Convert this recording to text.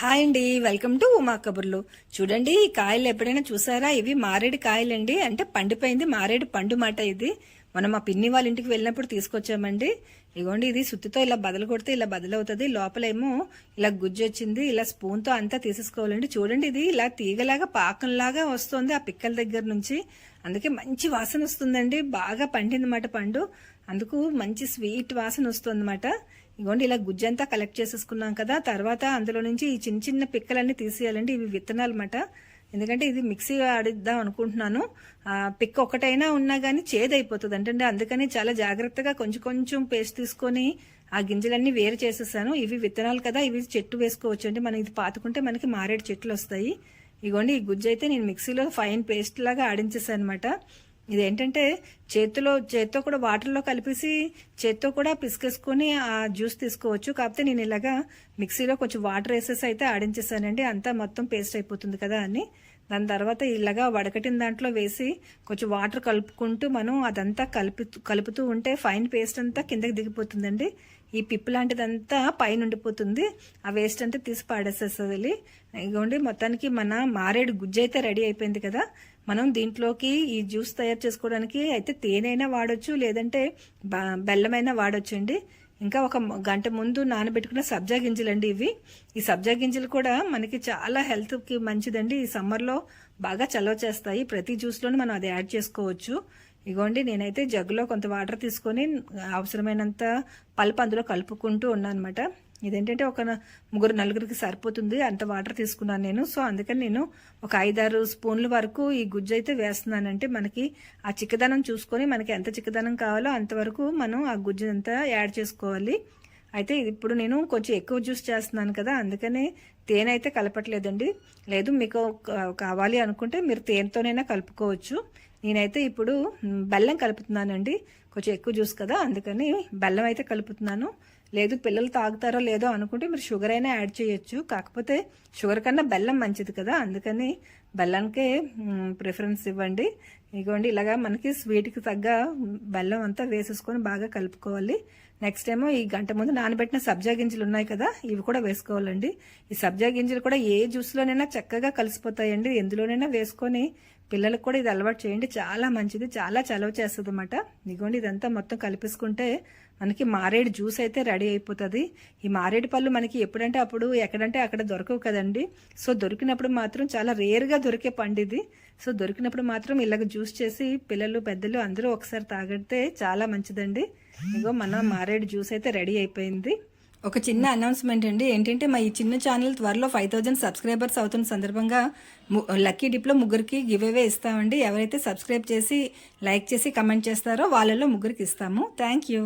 Hi అండి welcome to Uma కబుర్లు. చూడండి ఈ కాయలు ఎప్పుడైనా చూసారా? ఇవి మారేడు కాయలండి. అంటే పండిపోయింది మారేడు పండు మాట ఇది. మనం ఆ పిన్ని వాళ్ళ ఇంటికి వెళ్ళినప్పుడు తీసుకొచ్చామండి. ఇగోండి ఇది సుత్తితో ఇలా బదలు కొడితే ఇలా బదలవుతుంది లోపలేమో ఇలా గుజ్జు వచ్చింది ఇలా స్పూన్తో అంతా తీసేసుకోవాలండి. చూడండి ఇది ఇలా తీగలాగా పాకంలాగా వస్తుంది ఆ పిక్కల దగ్గర నుంచి. అందుకే మంచి వాసన వస్తుందండి. బాగా పండిందన్నమాట పండు. అందుకు మంచి స్వీట్ వాసన వస్తుందన్నమాట. ఇగోండి ఇలా గుజ్జంతా కలెక్ట్ చేసేసుకున్నాం కదా. తర్వాత అందులో నుంచి ఈ చిన్న చిన్న పిక్కలన్నీ తీసేయాలండి. ఇవి విత్తనాలు అన్నమాట ఎందుకంటే ఇది మిక్సీ ఆడిద్దాం అనుకుంటున్నాను. పిక్ ఒకటైనా ఉన్నా కానీ చేదైపోతుంది. అంటే అందుకని చాలా జాగ్రత్తగా కొంచెం కొంచెం పేస్ట్ తీసుకొని ఆ గింజలన్నీ వేరు చేసేసాను. ఇవి విత్తనాలు కదా ఇవి చెట్టు వేసుకోవచ్చు. అంటే మనం ఇది పాతుకుంటే మనకి మారేడు చెట్లు వస్తాయి. ఇగోండి ఈ గుజ్జు అయితే నేను మిక్సీలో ఫైన్ పేస్ట్ లాగా ఆడించేసాను అనమాట ఇదేంటంటే చేతిలో చేత్తో కూడా వాటర్లో కలిపేసి చేత్తో కూడా పిసికేసుకొని ఆ జ్యూస్ తీసుకోవచ్చు. కాకపోతే నేను ఇలాగా మిక్సీలో కొంచెం వాటర్ వేసేసి అయితే ఆడించేసానండి. అంతా మొత్తం పేస్ట్ అయిపోతుంది కదా అని. దాని తర్వాత ఇలాగా వడకటిన దాంట్లో వేసి కొంచెం వాటర్ కలుపుకుంటూ మనం అదంతా కలిపి కలుపుతూ ఉంటే ఫైన్ పేస్ట్ అంతా కిందకి దిగిపోతుందండి. ఈ పిప్పు లాంటిదంతా పైన ఉండిపోతుంది. ఆ వేస్ట్ అంతా తీసి పాడేసేస్తుంది ఇదిగోండి మొత్తానికి మన మారేడు గుజ్జు అయితే రెడీ అయిపోయింది కదా. మనం దీంట్లోకి ఈ జ్యూస్ తయారు చేసుకోవడానికి అయితే తేనైనా వాడచ్చు లేదంటే బెల్లమైనా వాడచ్చు అండి ఇంకా ఒక గంట ముందు నానబెట్టుకున్న సబ్జా గింజలండి ఇవి. ఈ సబ్జా గింజలు కూడా మనకి చాలా హెల్త్కి మంచిదండి. ఈ సమ్మర్లో బాగా చలవ చేస్తాయి. ప్రతి జ్యూస్లోనూ మనం అది యాడ్ చేసుకోవచ్చు. ఇగోండి నేనైతే జగ్గులో కొంత వాటర్ తీసుకొని అవసరమైనంత పల్పు అందులో కలుపుకుంటూ ఉన్నాను అనమాట ఇదేంటంటే ఒక ముగ్గురు నలుగురికి సరిపోతుంది. అంత వాటర్ తీసుకున్నాను నేను. సో అందుకని నేను ఒక ఐదారు స్పూన్ల వరకు ఈ గుజ్జు అయితే వేస్తున్నానంటే మనకి ఆ చిక్కదనం చూసుకొని మనకి ఎంత చిక్కదనం కావాలో అంతవరకు మనం ఆ గుజ్జు అంతా యాడ్ చేసుకోవాలి. అయితే ఇప్పుడు నేను కొంచెం ఎక్కువ జ్యూస్ చేస్తున్నాను కదా అందుకనే తేనె అయితే కలపట్లేదండి. లేదు మీకు కావాలి అనుకుంటే మీరు తేనెతోనైనా కలుపుకోవచ్చు. నేనైతే ఇప్పుడు బెల్లం కలుపుతున్నానండి. కొంచెం ఎక్కువ జ్యూస్ కదా అందుకని బెల్లం అయితే కలుపుతున్నాను. లేదు పిల్లలు తాగుతారో లేదో అనుకుంటే మీరు షుగర్ అయినా యాడ్ చేయొచ్చు. కాకపోతే షుగర్ కన్నా బెల్లం మంచిది కదా. అందుకని బెల్లానికే ప్రిఫరెన్స్ ఇవ్వండి. ఇగోండి ఇలాగా మనకి స్వీట్కి తగ్గ బెల్లం అంతా వేసేసుకొని బాగా కలుపుకోవాలి. నెక్స్ట్ ఏమో ఈ గంట ముందు నానబెట్టిన సబ్జా గింజలు ఉన్నాయి కదా ఇవి కూడా వేసుకోవాలండి. ఈ సబ్జా గింజలు కూడా ఏ జ్యూస్లోనైనా చక్కగా కలిసిపోతాయండి. ఎందులోనైనా వేసుకొని పిల్లలకు కూడా ఇది అలవాటు చేయండి. చాలా మంచిది. చాలా చలవ చేస్తుంది అనమాట ఇదిగోండి ఇదంతా మొత్తం కలిపేసుకుంటే మనకి మారేడు జ్యూస్ అయితే రెడీ అయిపోతుంది. ఈ మారేడు పళ్ళు మనకి ఎప్పుడంటే అప్పుడు ఎక్కడంటే అక్కడ దొరకవు కదండి. సో దొరికినప్పుడు మాత్రం చాలా రేర్గా దొరికే పండు ఇది. సో దొరికినప్పుడు మాత్రం ఇలాగ జ్యూస్ చేసి పిల్లలు పెద్దలు అందరూ ఒకసారి తాగితే చాలా మంచిదండి. ఇగో మన మారేడు జ్యూస్ అయితే రెడీ అయిపోయింది. ఒక చిన్న అనౌన్స్మెంట్ అండి. ఏంటంటే మా ఈ చిన్న ఛానల్ త్వరలో ఫైవ్ థౌజండ్ సబ్స్క్రైబర్స్ అవుతున్న సందర్భంగా లక్కీ డిప్లో ముగ్గురికి గివ్ అవే ఇస్తామండి. ఎవరైతే సబ్స్క్రైబ్ చేసి లైక్ చేసి కమెంట్ చేస్తారో వాళ్ళలో ముగ్గురికి ఇస్తాము. Thank you